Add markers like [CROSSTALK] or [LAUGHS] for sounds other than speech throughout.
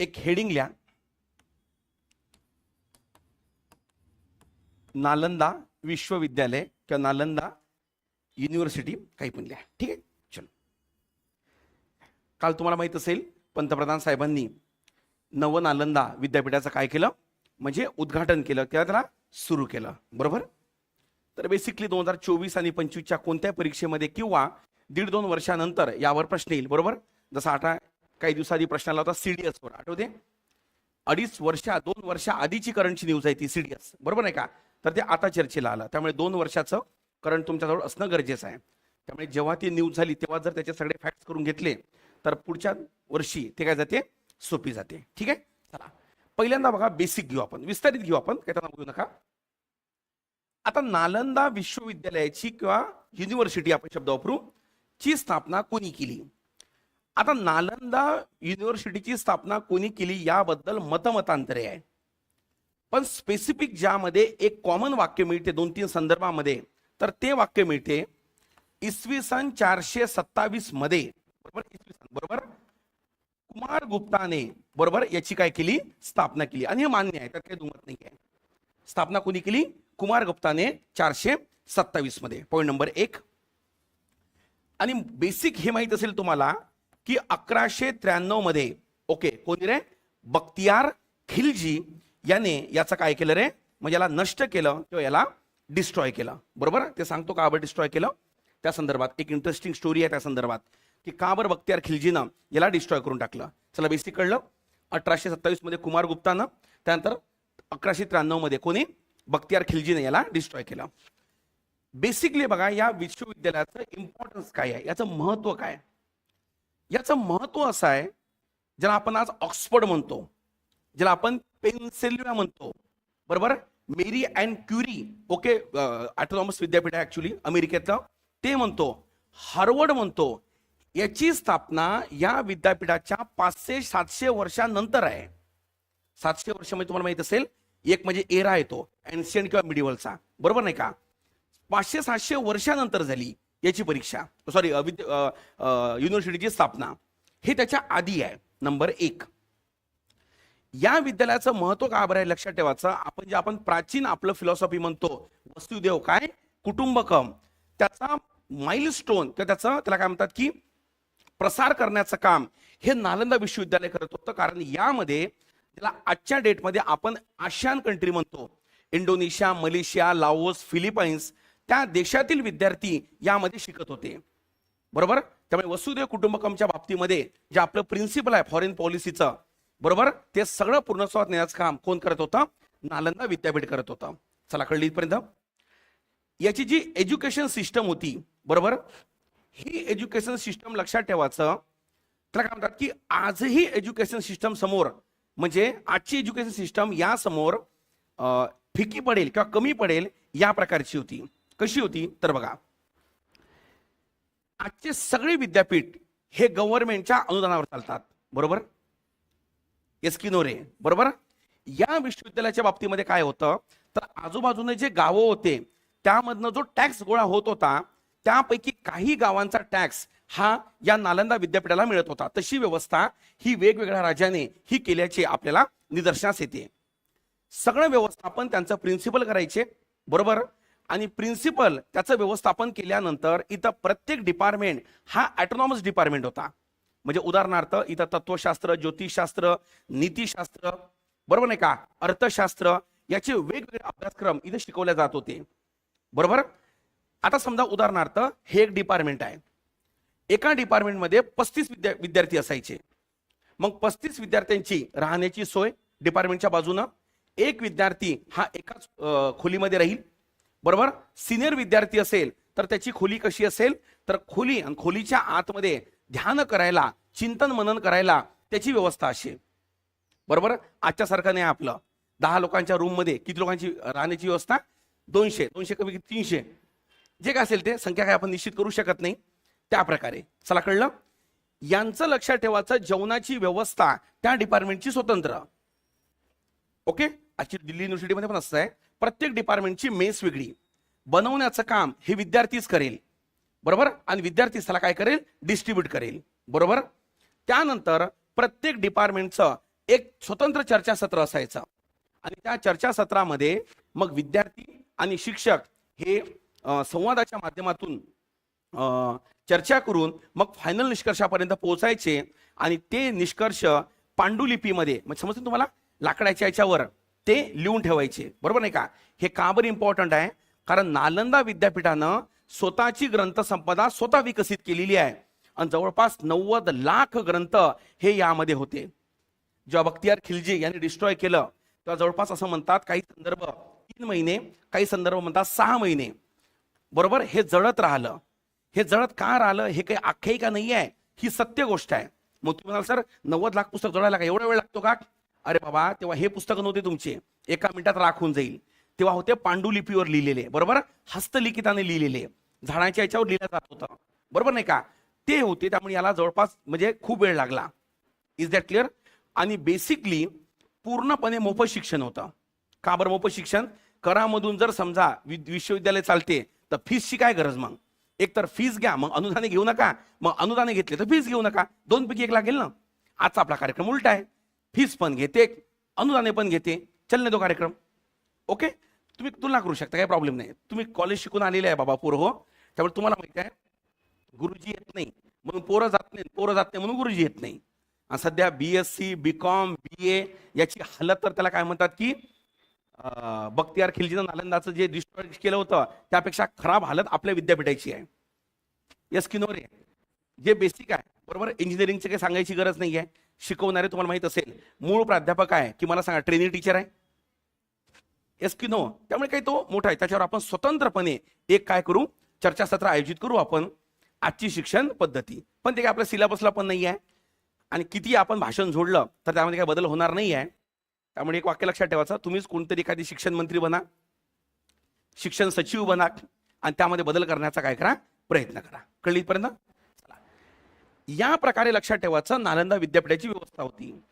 एक हेडिंग लिहा. नालंदा विश्वविद्यालय किंवा नालंदा युनिव्हर्सिटी काही पण लिहा. ठीक आहे? चलो. काल तुम्हाला माहीत असेल पंतप्रधान साहेबांनी नव नालंदा विद्यापीठाचं काय केलं? म्हणजे उद्घाटन केलं. किंवा त्याला? सुरू केलं. बरोबर? तर बेसिकली दोन हजार चोवीस आणि पंचवीसच्या कोणत्या परीक्षेमध्ये किंवा दीड दोन वर्षानंतर यावर प्रश्न येईल. बरोबर? जसा आता काही दिवसाआधी प्रश्न आला होता सीडीएस वर. आठवते अडीच वर्षा दोन वर्षा आधीची करंटची न्यूज आहे ती सीडीएस बरोबर आहे का? तर ते आता चर्चेला आलं. त्यामुळे दोन वर्षाचं करंट तुमच्याजवळ असणं गरजेचं आहे. त्यामुळे जेव्हा ती न्यूज झाली तेव्हा जर त्याचे सगळे फॅक्ट्स करून घेतले तर पुढच्या वर्षी ते काय जाते? सोपी जाते. ठीक आहे? चला. पहिल्यांदा बघा बेसिक घेऊ आपण. विस्तारित घेऊ आपण. काय त्यांना बोलू नका. आता नालंदा विश्वविद्यालयाची किंवा युनिव्हर्सिटी आपण शब्द वापरू ची स्थापना कोणी केली? आता नालंदा युनिव्हर्सिटीची स्थापना कोणी केली याबद्दल मतमतांतरे आहे पण स्पेसिफिक ज्यामध्ये एक कॉमन वाक्य मिळते दोन तीन संदर्भामध्ये तर ते वाक्य मिळते इसवी सन चारशे सत्तावीसमध्ये बरोबर? इसवी सन बरोबर? कुमार गुप्ताने बरोबर? याची काय केली? स्थापना केली. आणि हे मान्य आहे तर काही दुमत नाही आहे स्थापना कोणी केली? कुमार गुप्ताने चारशे सत्तावीसमध्ये. पॉईंट नंबर एक. आणि बेसिक हे माहीत असेल तुम्हाला की अकराशे त्र्याण्णवमध्ये ओके कोणी रे? बख्तियार खिलजी याने याचं काय केलं रे? म्हणजे याला नष्ट केलं किंवा याला डिस्ट्रॉय केलं. बरोबर? ते सांगतो का बरं डिस्ट्रॉय केलं? त्या संदर्भात एक इंटरेस्टिंग स्टोरी आहे त्या संदर्भात की का बरं बख्तियार खिलजीनं याला डिस्ट्रॉय करून टाकलं? चला बेसिक कळलं. अठराशे सत्तावीसमध्ये कुमार गुप्तानं त्यानंतर अकराशे त्र्याण्णवमध्ये कोणी? बख्तियार खिलजीने याला डिस्ट्रॉय केलं. बेसिकली बघा या विश्वविद्यालयाचं इम्पॉर्टन्स काय आहे? याचं महत्त्व काय याचं महत्त्व असं आहे ज्याला आपण आज ऑक्सफर्ड म्हणतो ज्याला आपण पेन्सिल्व्हिया म्हणतो. बरोबर? Marie and Curie okay autonomous विद्यापीठ आहे ऍक्च्युली अमेरिकेतलं. ते म्हणतो हार्वर्ड म्हणतो याची स्थापना या विद्यापीठाच्या पाचशे सातशे वर्षानंतर आहे. सातशे वर्ष म्हणजे तुम्हाला माहीत असेल एक म्हणजे एरा येतो एन्शियंट किंवा मिडिवलचा बरोबर नाही का? पाचशे सातशे वर्षानंतर झाली. याची परीक्षा. सॉरी युनिव्हर्सिटीची स्थापना. हे त्याच्या आधी आहे. नंबर एक. या विद्यालयाचं महत्त्व का बरं आहे लक्षात ठेवायचं? आपण जे आपण प्राचीन आपलं फिलॉसॉफी म्हणतो वस्तुदेव काय? कुटुंबकम त्याचा माइलस्टोन किंवा त्याचं त्याला काय म्हणतात की प्रसार करण्याचं काम हे नालंदा विश्वविद्यालय करत होतं. कारण यामध्ये त्याला आजच्या डेटमध्ये आपण आशियान कंट्री म्हणतो. इंडोनेशिया मलेशिया लाओस फिलिपाईन्स त्या देशातील विद्यार्थी यामध्ये शिकत होते. बरोबर? त्यामुळे वसुदेव कुटुंबकमच्या बाबतीमध्ये जे आपलं प्रिन्सिपल आहे फॉरेन पॉलिसीचं बरोबर? ते सगळं पूर्णस्वात नेण्याचं काम कोण करत होतं? नालंदा विद्यापीठ करत होतं. चला कळली इथपर्यंत? याची जी एज्युकेशन सिस्टम होती बरोबर? ही एज्युकेशन सिस्टम लक्षात ठेवायचं. त्याला काय म्हणतात की आजही एज्युकेशन सिस्टम समोर म्हणजे आजची एज्युकेशन सिस्टम या समोर फिकी पडेल किंवा कमी पडेल या प्रकारची होती. कशी होती? तर बघा. आजचे सगळे विद्यापीठ हे गव्हर्नमेंटच्या अनुदानावर चालतात. बरोबर? एस्किनोरे बरोबर? या विश्वविद्यालयाच्या बाबतीमध्ये काय होतं? तर आजूबाजूने जे गावं होते त्यामधनं जो टॅक्स गोळा होत होता त्यापैकी काही गावांचा टॅक्स हा या नालंदा विद्यापीठाला मिळत होता. तशी व्यवस्था ही वेगवेगळ्या राज्याने ही केल्याची आपल्याला निदर्शनास येते. सगळं व्यवस्थापन त्यांचं प्रिन्सिपल करायचे. बरोबर? आणि प्रिन्सिपल त्याचं व्यवस्थापन केल्यानंतर इथं प्रत्येक डिपार्टमेंट हा ऑटोनॉमस डिपार्टमेंट होता. म्हणजे उदाहरणार्थ इथं तत्वशास्त्र ज्योतिषशास्त्र नीतिशास्त्र बरोबर नाही का? अर्थशास्त्र याचे वेगवेगळे अभ्यासक्रम इथे शिकवले जात होते. बरोबर? आता समजा उदाहरणार्थ हे एक डिपार्टमेंट आहे. एका डिपार्टमेंटमध्ये पस्तीस विद्या विद्यार्थी असायचे. मग पस्तीस विद्यार्थ्यांची राहण्याची सोय डिपार्टमेंटच्या बाजूनं. एक विद्यार्थी हा एकाच खोलीमध्ये राहील. बरोबर? सिनियर विद्यार्थी असेल तर त्याची खोली कशी असेल? तर खोली आणि खोलीच्या आतमध्ये ध्यान करायला चिंतन मनन करायला त्याची व्यवस्था अशी बरोबर? आजच्या सारखं नाही आपलं. दहा लोकांच्या रूममध्ये किती लोकांची राहण्याची व्यवस्था? दोनशे. दोनशे कमी तीनशे. जे काय असेल ते संख्या काय आपण निश्चित करू शकत नाही. त्या प्रकारे चला कळलं? यांचं लक्षात ठेवायचं जेवणाची व्यवस्था त्या डिपार्टमेंटची स्वतंत्र. ओके? आजची दिल्ली युनिव्हर्सिटीमध्ये पण असं आहे. प्रत्येक डिपार्टमेंटची मेस वेगळी. बनवण्याचं काम हे विद्यार्थीच करेल. बरोबर? आणि विद्यार्थी त्याला काय करेल? डिस्ट्रीब्यूट करेल. बरोबर? त्यानंतर प्रत्येक डिपार्टमेंटचं एक स्वतंत्र चर्चासत्र असायचं. आणि त्या चर्चासत्रामध्ये मग विद्यार्थी आणि शिक्षक हे संवादाच्या माध्यमातून चर्चा करून मग फायनल निष्कर्षापर्यंत पोहोचायचे. आणि ते निष्कर्ष पांडुलिपीमध्ये मग समजतो तुम्हाला? लाकडाच्या याच्यावर. ते लिहून ठेवायचे. बरोबर नाही का? हे का बरं इम्पॉर्टंट आहे? कारण नालंदा विद्यापीठानं स्वतःची ग्रंथसंपदा स्वतः विकसित केलेली आहे. आणि जवळपास नव्वद लाख ग्रंथ हे यामध्ये होते. जेव्हा बख्तियार खिलजी यांनी डिस्ट्रॉय केलं तेव्हा जवळपास असं म्हणतात काही संदर्भ तीन महिने काही संदर्भ म्हणतात सहा महिने. बरोबर? हे जळत राहिलं. हे जळत का राहिलं? हे काही आख्यायिका नाही आहे ही सत्य गोष्ट आहे. मग तुम्ही म्हणाल सर नव्वद लाख पुस्तक जळायला का एवढा वेळ लागतो का? अरे बाबा तेव्हा हे पुस्तक नव्हते तुमचे. एका मिनिटात राखून जाईल. तेव्हा होते पांडुलिपीवर लिहिलेले बरोबर? हस्तलिखिताने लिहिलेले. झाडांच्या याच्यावर लिहिलं जात होतं. बरोबर नाही का? ते होते त्यामुळे याला जवळपास म्हणजे खूप वेळ लागला. इज दॅट क्लिअर आणि बेसिकली पूर्णपणे मोफत शिक्षण होतं. का बरं मोफत शिक्षण? करामधून जर समजा वि- विश्वविद्यालय चालते तर फीसची काय गरज मग? एक तर फीस घ्या मग अनुदाने घेऊ नका. मग अनुदाने घेतले तर फीस घेऊ नका. दोनपैकी एक लागेल ना? आजचा आपला कार्यक्रम उलटा आहे. फीस पण घेते अनुदाने पण घेते चल तो कार्यक्रम. ओके तुम्ही तुलना करू शकता काही प्रॉब्लेम नाही. तुम्ही कॉलेज शिकून आलेले आहे बाबा पोरं हो. त्यामुळे तुम्हाला माहिती आहे गुरुजी येत नाही. म्हणून पोरं जात नाही पोरं जात नाही म्हणून गुरुजी येत नाही. आणि सध्या B S C B com B A याची हालत तर त्याला काय म्हणतात की बख्तियार खिलजीनं नालंदाचं जे डिस्ट्रॉय केलं होतं त्यापेक्षा खराब हालत आपल्या विद्यापीठाची आहे. यस किनोरे नो रे? जे बेसिक आहे. बरोबर? इंजिनिअरिंगचे काही सांगायची गरज नाही आहे शिकवणारे तुम्हाला माहीत असेल. मूळ प्राध्यापक आहे की मला सांगा ट्रेनिंग टीचर आहे? येस की नो त्यामुळे काही तो मोठा आहे. त्याच्यावर आपण स्वतंत्रपणे एक काय करू? चर्चासत्र आयोजित करू आपण. आजची शिक्षण पद्धती. पण ते काय आपल्या सिलेबसला पण नाही आहे. आणि किती आपण भाषण जोडलं तर त्यामध्ये काही बदल होणार नाही आहे. त्यामुळे एक वाक्य लक्षात ठेवायचं. तुम्हीच कोणतरी एखादी शिक्षण मंत्री बना. शिक्षण सचिव बना. आणि त्यामध्ये बदल करण्याचा काय करा? प्रयत्न करा. कळली इथपर्यंत? या प्रकारे लक्षात ठेवायचं नालंदा विद्यापीठाची व्यवस्था होती.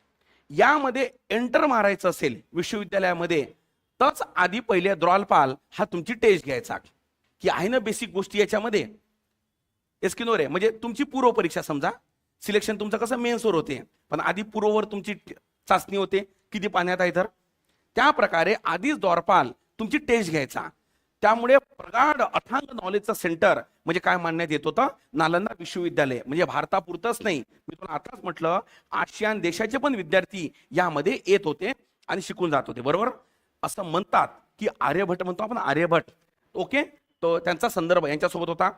यामध्ये एंटर मारायचं असेल विश्वविद्यालयामध्ये तच आधी पहिले द्रॉलपाल हा तुमची टेस्ट घ्यायचा. की आहे ना बेसिक गोष्टी याच्यामध्ये? एस्किनोर आहे म्हणजे तुमची पूर्व परीक्षा समजा. सिलेक्शन तुमचं कसं मेन्सवर होते. पण आधी पूर्ववर तुमची चाचणी होते. किती पाण्यात आहे तर? त्या प्रकारे आधीच द्वारपाल तुमची टेस्ट घ्यायचा. त्यामुळे प्रगाढ अथांग नॉलेजचं सेंटर म्हणजे काय मानण्यात येत होतं? नालंदा विश्वविद्यालय. म्हणजे भारतापुरतंच नाही. मी तुला आताच म्हटलं आशियान देशाचे पण विद्यार्थी यामध्ये येत होते आणि शिकून जात होते. बरोबर? असं म्हणतात की आर्यभट म्हणतो आपण आर्यभट ओके? तो त्यांचा संदर्भ यांच्यासोबत होता.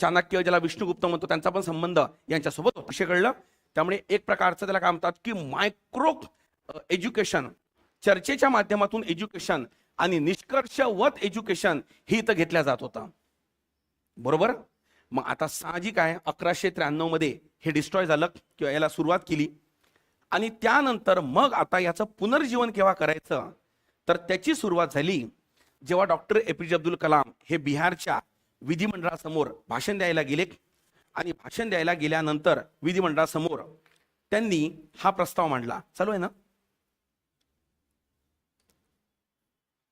चाणक्य ज्याला विष्णुगुप्त म्हणतो त्यांचा पण संबंध यांच्यासोबत विषय कळलं. त्यामुळे एक प्रकारचं त्याला काय म्हणतात की मायक्रो एज्युकेशन चर्चेच्या माध्यमातून एज्युकेशन आणि निष्कर्षवत एज्युकेशन ही इथं घेतल्या जात होतं. बरोबर? मग आता साहजिक आहे अकराशे त्र्याण्णवमध्ये हे डिस्ट्रॉय झालं किंवा याला सुरुवात केली. आणि त्यानंतर मग आता याचं पुनर्जीवन केव्हा करायचं? तर त्याची सुरुवात झाली जेव्हा डॉक्टर ए पी जे अब्दुल कलाम हे बिहारच्या विधिमंडळासमोर भाषण द्यायला गेले. आणि भाषण द्यायला गेल्यानंतर विधिमंडळासमोर त्यांनी हा प्रस्ताव मांडला. चालू आहे ना?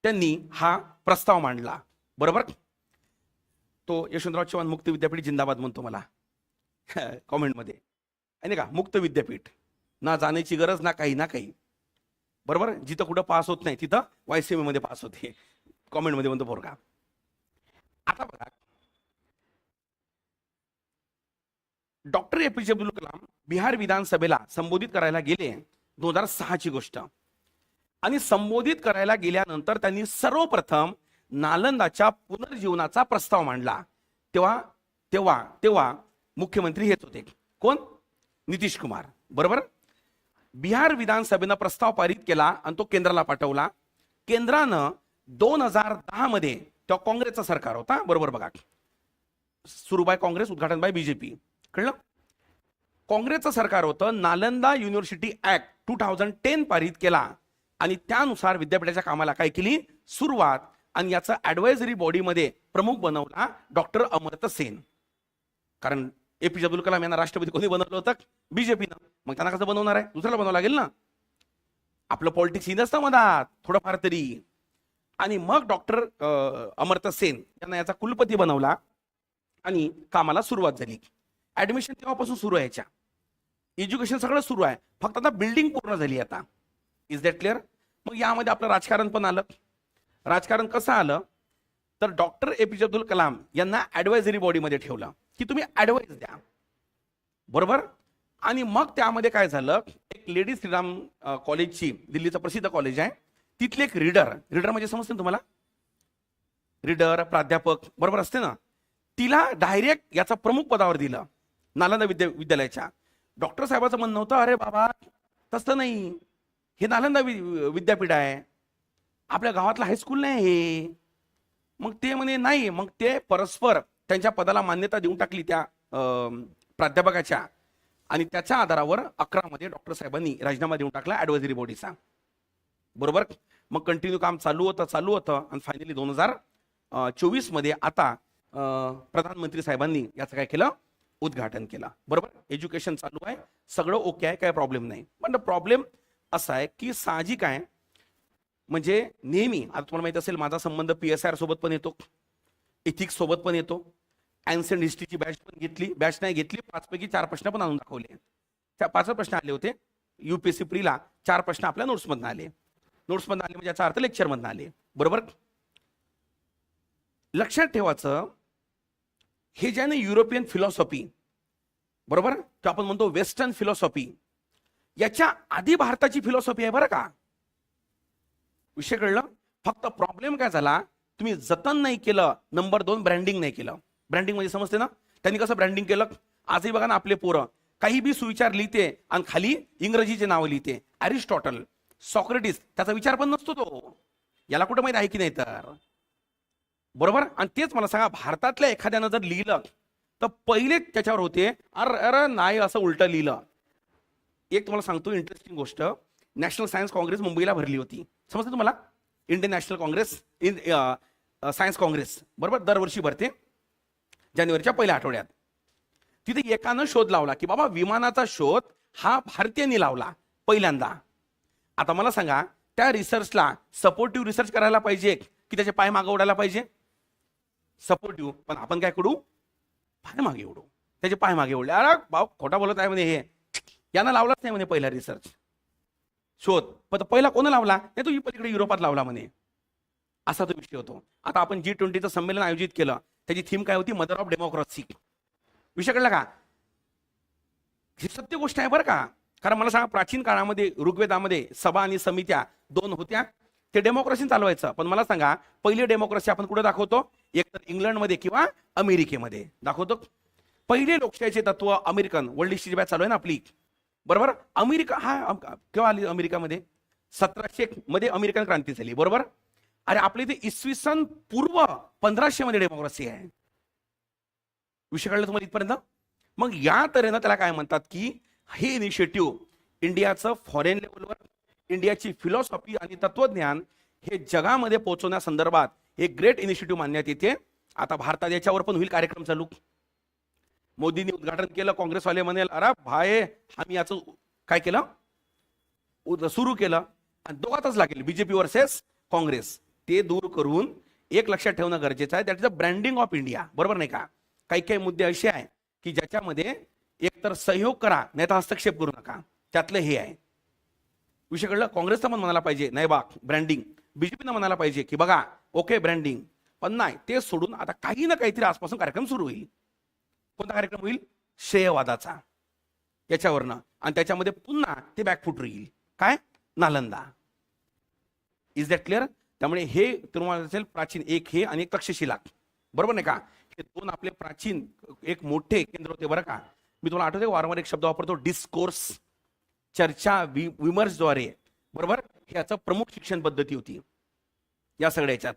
त्यांनी हा प्रस्ताव मांडला. बरोबर? तो यशवंतराव चव्हाण मुक्त विद्यापीठ जिंदाबाद म्हणतो मला. [LAUGHS] कॉमेंटमध्ये. आहे नाही का? मुक्त विद्यापीठ. ना जाण्याची गरज ना काही ना काही. बरोबर? जिथं कुठं पास होत नाही तिथं वायसीएममध्ये पास होते. कॉमेंटमध्ये म्हणतो पोरगा. आता बघा. डॉक्टर ए पी जे अब्दुल कलाम बिहार विधानसभेला संबोधित करायला गेले. दोन हजार सहाची गोष्ट. आणि संबोधित करायला गेल्यानंतर त्यांनी सर्वप्रथम नालंदाच्या पुनर्जीवनाचा प्रस्ताव मांडला. तेव्हा तेव्हा तेव्हा मुख्यमंत्री हेच होते. कोण? नितीश कुमार. बरोबर? बिहार विधानसभेनं प्रस्ताव पारित केला आणि तो केंद्राला पाठवला. केंद्रानं दोन हजार दहा मध्ये तेव्हा काँग्रेसचा सरकार होता. बरोबर बघा. सुरू बाय काँग्रेस उद्घाटन बाय बीजेपी कळलं? काँग्रेसचं सरकार होतं. Nalanda university act two thousand ten पारित केला. आणि त्यानुसार विद्यापीठाच्या कामाला काय केली? सुरुवात. आणि याचं ऍडवायझरी बॉडीमध्ये प्रमुख बनवला डॉक्टर अमर्त्य सेन. कारण ए पी जे अब्दुल कलाम यांना राष्ट्रपती कोणी बनवलं होतं? बीजेपीनं मग त्यांना कसं बनवणार आहे? दुसऱ्याला बनवावं लागेल ना? आपलं पॉलिटिक्स ही नसतं मधात. थोडंफार तरी. आणि मग डॉक्टर अमर्त्य सेन यांना याचा कुलपती बनवला आणि कामाला सुरुवात झाली. ऍडमिशन तेव्हापासून सुरू आहे याच्या. एज्युकेशन सगळं सुरू आहे. फक्त आता बिल्डिंग पूर्ण झाली आता. इज दॅट क्लिअर मग यामध्ये आपलं राजकारण पण आलं. राजकारण कसं आलं? तर डॉक्टर ए पी जे अब्दुल कलाम यांना ॲडवायझरी बॉडीमध्ये ठेवलं की तुम्ही ॲडवाईस द्या. बरोबर? आणि मग त्यामध्ये काय झालं? एक लेडी श्रीराम कॉलेजची दिल्लीचं प्रसिद्ध कॉलेज आहे. तिथले एक रीडर रीडर म्हणजे समजते ना तुम्हाला? रीडर प्राध्यापक बरोबर असते ना? तिला डायरेक्ट याचा प्रमुख पदावर दिलं. नालंदा विद्या विद्यालयाच्या. डॉक्टर साहेबाचं म्हणणं होतं अरे बाबा तसं नाही. हे नालंदा वि विद्यापीठ आहे. आपल्या गावातलं हायस्कूल नाही हे. मग ते म्हणे नाही मग ते परस्पर त्यांच्या पदाला मान्यता देऊन टाकली त्या प्राध्यापकाच्या. आणि त्याच्या आधारावर अकरामध्ये डॉक्टर साहेबांनी राजीनामा देऊन टाकला ॲडवायझरी बॉडीचा बरोबर? मग कंटिन्यू काम चालू होतं चालू होतं. आणि फायनली दोन हजार चोवीसमध्ये आता प्रधानमंत्री साहेबांनी याचं काय केलं? उद्घाटन केलं. बरोबर? एज्युकेशन चालू आहे. सगळं ओके आहे काय प्रॉब्लेम नाही. पण प्रॉब्लेम असा आहे की साहजिक आहे. म्हणजे नेहमी आता तुम्हाला माहीत असेल माझा संबंध पी एस आर सोबत पण येतो इथिक्स सोबत पण येतो. अँसेंट हिस्ट्रीची बॅच पण घेतली बॅच नाही घेतली पाचपैकी चार प्रश्न पण आणून दाखवले. त्या पाच प्रश्न आले होते. युपीएससी प्रीला चार प्रश्न आपल्या नोट्समधनं आले. नोट्समधनं आले म्हणजे याचा अर्थ लेक्चरमधनं आले. बरोबर? लक्षात ठेवायचं हे जे आहे ना युरोपियन फिलॉसॉफी बरोबर? किंवा आपण म्हणतो वेस्टर्न फिलॉसॉफी याच्या आधी भारताची फिलॉसॉफी आहे बरं का. विषय कळलं? फक्त प्रॉब्लेम काय झाला? तुम्ही जतन नाही केलं नंबर दोन ब्रँडिंग नाही केलं. ब्रँडिंग म्हणजे समजते ना? त्यांनी कसं ब्रँडिंग केलं? आजही बघा ना आपले पोरं. काही बी सुविचार लिहिते आणि खाली इंग्रजीचे नावं लिहिते. अरिस्टॉटल सॉक्रेटिस त्याचा विचार पण नसतो तो. याला कुठं माहिती आहे की नाही तर? बरोबर? आणि तेच मला सांगा भारतातल्या एखाद्यानं जर लिहिलं तर पहिले त्याच्यावर होते अर अर नाही असं उलटं लिहिलं. एक तुम्हाला सांगतो इंटरेस्टिंग गोष्ट. नॅशनल सायन्स काँग्रेस मुंबईला भरली होती. समजतं तुम्हाला? Indian National Congress in Science Congress बरोबर? दरवर्षी भरते. जानेवारीच्या पहिल्या आठवड्यात. तिथे एकानं शोध लावला की बाबा विमानाचा शोध हा भारतीयांनी लावला पहिल्यांदा. आता मला सांगा त्या रिसर्चला सपोर्टिव्ह रिसर्च करायला पाहिजे की त्याचे पाय मागे उडायला पाहिजे? सपोर्टिव्ह पण आपण काय करू? पाय मागे उडू त्याचे पाय मागे उडले अरे भाऊ खोटा बोलत आहे म्हणे हे. यानं लावलाच नाही म्हणे पहिला रिसर्च शोध. पण पहिला कोण लावला? नाही तो पलीकडे युरोपात लावला म्हणे. असा तो विषय होतो. आता आपण जी ट्वेंटीचं संमेलन आयोजित केलं. त्याची थीम काय होती? मदर ऑफ डेमोक्रेसी विषय कळला का? ही सत्य गोष्ट आहे बरं का? कारण मला सांगा प्राचीन काळामध्ये ऋग्वेदामध्ये सभा आणि समित्या दोन होत्या. ते डेमोक्रेसी चालवायचं. पण मला सांगा पहिली डेमोक्रेसी आपण कुठे दाखवतो? एकतर इंग्लंडमध्ये किंवा अमेरिकेमध्ये. दाखवतो. पहिले लोकशाहीचे तत्व अमेरिकन. वर्ल्ड हिस्ट्री बॅच चालू आहे ना आपली. बरोबर? अमेरिका हा केव्हा आली अमेरिकामध्ये? सतराशे मध्ये अमेरिकन क्रांती झाली बरोबर? अरे आपल्या इथे इसवी सन पूर्व पंधराशे मध्ये डेमोक्रेसी आहे. विषय कळलं तुम्हाला इथपर्यंत? मग या तऱ्हेनं त्याला काय म्हणतात की हे इनिशिएटिव्ह इंडियाचं फॉरेन लेवलवर इंडियाची फिलॉसॉफी आणि तत्वज्ञान हे जगामध्ये पोहोचवण्यासंदर्भात हे ग्रेट इनिशिएटिव्ह मानण्यात येते. आता भारतात याच्यावर पण होईल कार्यक्रम चालू. मोदींनी उद्घाटन केलं काँग्रेसवाले म्हणेल अरे भाय आम्ही याचं काय केलं? सुरू केलं आणि दोघातच लागेल बीजेपी वर्सेस काँग्रेस. ते दूर करून एक लक्षात ठेवणं गरजेचं आहे. That is branding of India बरोबर नाही का? काही काही मुद्दे असे आहे की ज्याच्यामध्ये एकतर सहयोग करा नाही तर हस्तक्षेप करू नका. त्यातलं हे आहे. विषय कळलं काँग्रेसचं पण म्हणायला पाहिजे नाही बा ब्रँडिंग बीजेपीनं म्हणायला पाहिजे की बघा ओके ब्रँडिंग पण नाही ते सोडून आता काही ना काहीतरी आजपासून कार्यक्रम सुरू होईल. कोणता कार्यक्रम होईल? श्रेयवादाचा. याच्यावरनं. आणि त्याच्यामध्ये पुन्हा ते बॅकफूट येईल. काय? नालंदा. इज दॅट क्लिअर त्यामुळे हे तुम्हाला असेल प्राचीन एक हे आणि एक तक्षशिला. बरोबर नाही का? हे दोन आपले प्राचीन एक मोठे केंद्र होते बरं का? मी तुम्हाला आठवते वारंवार एक शब्द वापरतो डिस्कोर्स चर्चा वि विमर्शद्वारे. बरोबर? हे याचं प्रमुख शिक्षण पद्धती होती. या सगळ्या याच्यात.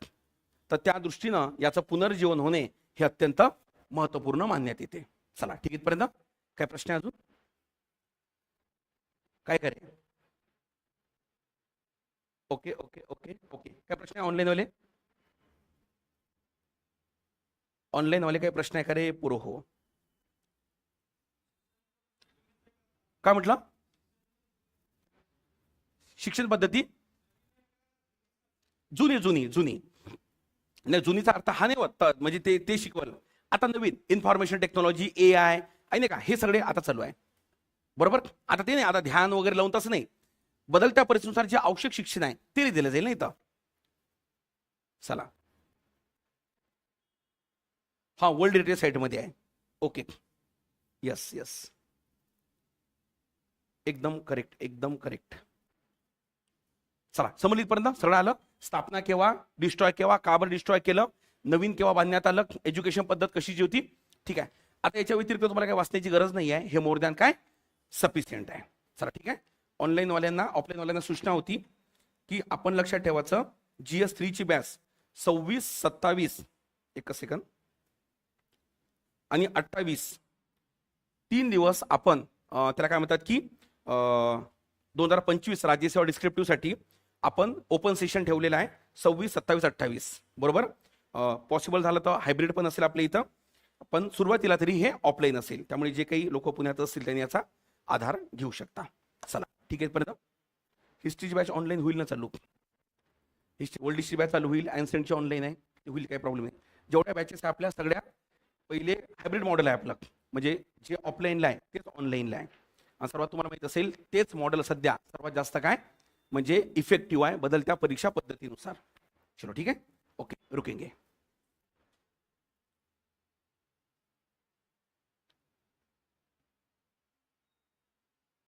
तर त्या दृष्टीनं याचं पुनर्जीवन होणे हे अत्यंत महत्त्वपूर्ण मानण्यात येते चला ठीक इथपर्यंत. काय प्रश्न आहे अजून? काय करे? Okay okay okay okay. काय प्रश्न आहे ऑनलाईन वाले ऑनलाईन वाले काय प्रश्न आहे का रे? पुरो हो. काय म्हटलं? शिक्षण पद्धती? जुनी जुनी जुनी. नाही जुनीचा अर्थ हा नाही होत. म्हणजे ते ते शिकवलं आता नवीन इन्फॉर्मेशन टेक्नॉलॉजी ए आय आहे नाही का? हे सगळे आता चालू आहे. बरोबर? आता ते नाही आता ध्यान वगैरे लावून तसं नाही. बदलत्या परिस्थितीनुसार जे आवश्यक शिक्षण आहे ते दिलं जाईल नाही तर चला. हा वर्ल्ड हेरिटेज साईटमध्ये आहे. ओके यस यस एकदम करेक्ट एकदम करेक्ट चला समजलीपर्यंत सगळं आलं. स्थापना केव्हा डिस्ट्रॉय केव्हा का बरं डिस्ट्रॉय केलं? नवीन केव्हा बांधण्यात आलं एज्युकेशन पद्धत कशी होती ठीक आहे. आता याच्या व्यतिरिक्त तुम्हाला काय वाचण्याची गरज नाही आहे हे मोर दॅन काय? सफिशियंट आहे. चला ठीक आहे. ऑनलाईनवाल्यांना ऑफलाईनवाल्यांना सूचना होती की आपण लक्षात ठेवायचं जी एस थ्रीची बॅच सव्वीस सत्तावीस एक सेकंद आणि अठ्ठावीस तीन दिवस आपण त्याला काय म्हणतात की दोन हजार पंचवीस राज्यसेवा डिस्क्रिप्टिव्हसाठी आपण ओपन सेशन ठेवलेलं आहे सव्वीस सत्तावीस अठ्ठावीस. बरोबर? पॉसिबल झालं तर हायब्रिड पण असेल आपल्या इथं. पण सुरुवातीला तरी हे ऑफलाईन असेल. त्यामुळे जे काही लोक पुण्यात असतील त्यांनी याचा आधार घेऊ शकता. चला ठीक आहे पर्यंत हिस्ट्रीची बॅच ऑनलाईन होईल ना चालू? हिस्ट्री ओल्ड हिस्ट्री बॅच चालू होईल. अँसेंटची ऑनलाईन आहे. ते होईल काही प्रॉब्लेम नाही. जेवढ्या बॅचेस आहे आपल्या सगळ्या पहिले हायब्रिड मॉडेल आहे आपलं. म्हणजे जे ऑफलाईनला आहे तेच ऑनलाईनला आहे. आणि सर्वात तुम्हाला माहीत असेल तेच मॉडेल सध्या सर्वात जास्त काय? म्हणजे इफेक्टिव्ह आहे बदलत्या परीक्षा पद्धतीनुसार. चलो ठीक आहे? ओके रुकेंगे.